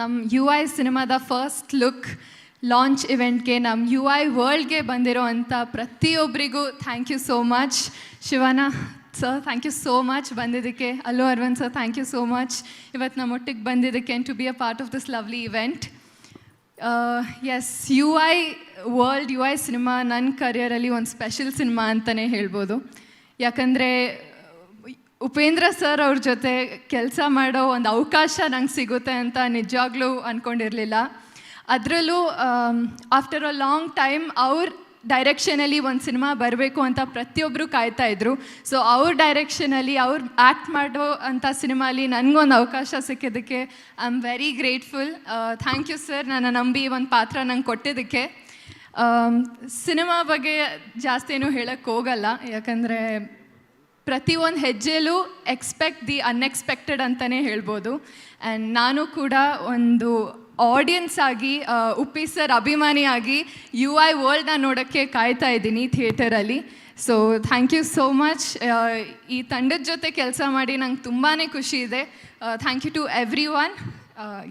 ನಮ್ಮ you I ಸಿನಿಮಾದ first look launch ಇವೆಂಟ್ಗೆ ನಮ್ಮ ಯು ಐ ವರ್ಲ್ಡ್ಗೆ ಬಂದಿರೋ ಅಂಥ ಪ್ರತಿಯೊಬ್ಬರಿಗೂ thank you so much Shivanna sir thank you so much ಬಂದಿದ್ದಕ್ಕೆ. Allu Aravind sir thank you so much ಇವತ್ತು ನಮ್ಮ ಒಟ್ಟಿಗೆ ಬಂದಿದ್ದಕ್ಕೆ to be a part of this lovely event yes U I world U I cinema ನನ್ನ ಕರಿಯರಲ್ಲಿ ಒಂದು special cinema ಅಂತಲೇ ಹೇಳ್ಬೋದು. ಯಾಕಂದರೆ ಉಪೇಂದ್ರ ಸರ್ ಅವ್ರ ಜೊತೆ ಕೆಲಸ ಮಾಡೋ ಒಂದು ಅವಕಾಶ ನಂಗೆ ಸಿಗುತ್ತೆ ಅಂತ ನಿಜವಾಗ್ಲೂ ಅಂದ್ಕೊಂಡಿರಲಿಲ್ಲ ಅದರಲ್ಲೂ ಆಫ್ಟರ್ ಅ ಲಾಂಗ್ ಟೈಮ್ ಅವ್ರ ಡೈರೆಕ್ಷನಲ್ಲಿ ಒಂದು ಸಿನಿಮಾ ಬರಬೇಕು ಅಂತ ಪ್ರತಿಯೊಬ್ಬರು ಕಾಯ್ತಾ ಇದ್ರು. ಸೊ ಅವ್ರ ಡೈರೆಕ್ಷನಲ್ಲಿ ಅವ್ರು ಆ್ಯಕ್ಟ್ ಮಾಡೋ ಅಂಥ ಸಿನಿಮಾಲಿ ನನಗೊಂದು ಅವಕಾಶ ಸಿಕ್ಕಿದ್ದಕ್ಕೆ I am very grateful thank you sir ನನ್ನ ನಂಬಿ ಒಂದು ಪಾತ್ರ ನಂಗೆ ಕೊಟ್ಟಿದ್ದಕ್ಕೆ. ಸಿನಿಮಾ ಬಗ್ಗೆ ಜಾಸ್ತಿ ಏನು ಹೇಳಕ್ಕೆ ಹೋಗಲ್ಲ. ಯಾಕಂದರೆ ಪ್ರತಿಯೊಂದು ಹೆಜ್ಜೆಲೂ ಎಕ್ಸ್ಪೆಕ್ಟ್ ದಿ ಅನ್ಎಕ್ಸ್ಪೆಕ್ಟೆಡ್ ಅಂತಲೇ ಹೇಳ್ಬೋದು. ಆ್ಯಂಡ್ ನಾನು ಕೂಡ ಒಂದು ಆಡಿಯನ್ಸ್ ಆಗಿ ಉಪ್ಪಿ ಸರ್ ಅಭಿಮಾನಿಯಾಗಿ ಯು ಐ ವರ್ಲ್ಡ್ನ ನೋಡೋಕ್ಕೆ ಕಾಯ್ತಾ ಇದ್ದೀನಿ ಥಿಯೇಟರಲ್ಲಿ so thank you so much ಈ ತಂಡದ ಜೊತೆ ಕೆಲಸ ಮಾಡಿ ನಂಗೆ ತುಂಬಾ ಖುಷಿ ಇದೆ. Thank you to everyone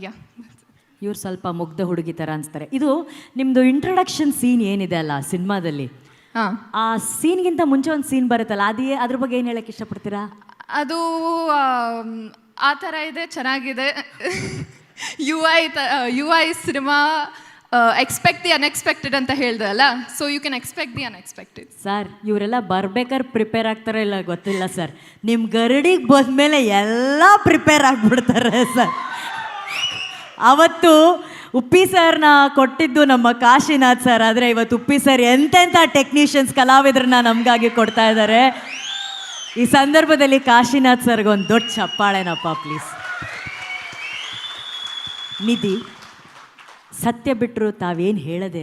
ಯಾ ಇವ್ರು ಸ್ವಲ್ಪ ಮುಗ್ಧ ಹುಡುಗಿ ಥರ ಅನಿಸ್ತಾರೆ. ಇದು ನಿಮ್ಮದು ಇಂಟ್ರೊಡಕ್ಷನ್ ಸೀನ್ ಏನಿದೆ ಅಲ್ಲ, ಸಿನಿಮಾದಲ್ಲಿ? ಆ ಸೀನ್ಗಿಂತ ಮುಂಚೆ ಒಂದು ಸೀನ್ ಬರುತ್ತಲ್ಲ ಅದೇ ಅದ್ರ ಬಗ್ಗೆ ಏನು ಹೇಳಕ್ಕೆ ಇಷ್ಟಪಡ್ತೀರಾ? ಅದು ಆಮ್, ಆ ಥರ ಇದೆ ಚೆನ್ನಾಗಿದೆ. U I U I cinema expect the unexpected ಅಂತ ಹೇಳ್ದೆ ಅಲ್ಲ? So you can expect the unexpected sir ಇವರೆಲ್ಲ ಬರ್ಬೇಕಾದ್ರೆ ಪ್ರಿಪೇರ್ ಆಗ್ತಾರೋ ಇಲ್ಲ ಗೊತ್ತಿಲ್ಲ ಸರ್. ನಿಮ್ಮ ಗರಡಿಗೆ ಬಂದಮೇಲೆ ಎಲ್ಲ ಪ್ರಿಪೇರ್ ಆಗ್ಬಿಡ್ತಾರೆ ಸರ್. ಅವತ್ತು ಉಪ್ಪಿ ಸರ್ನ ಕೊಟ್ಟಿದ್ದು ನಮ್ಮ ಕಾಶಿನಾಥ್ ಸರ್, ಆದರೆ ಇವತ್ತು ಉಪ್ಪಿ ಸರ್ ಎಂತೆಂಥ ಟೆಕ್ನಿಷಿಯನ್ಸ್ ಕಲಾವಿದ್ರನ್ನ ನಮಗಾಗಿ ಕೊಡ್ತಾ ಇದ್ದಾರೆ. ಈ ಸಂದರ್ಭದಲ್ಲಿ ಕಾಶಿನಾಥ್ ಸರ್ಗೊಂದು ದೊಡ್ಡ ಚಪ್ಪಾಳೆನಪ್ಪ ಪ್ಲೀಸ್ ನಿಧಿ, ಸತ್ಯ ಬಿಟ್ಟರು ತಾವೇನು ಹೇಳದೆ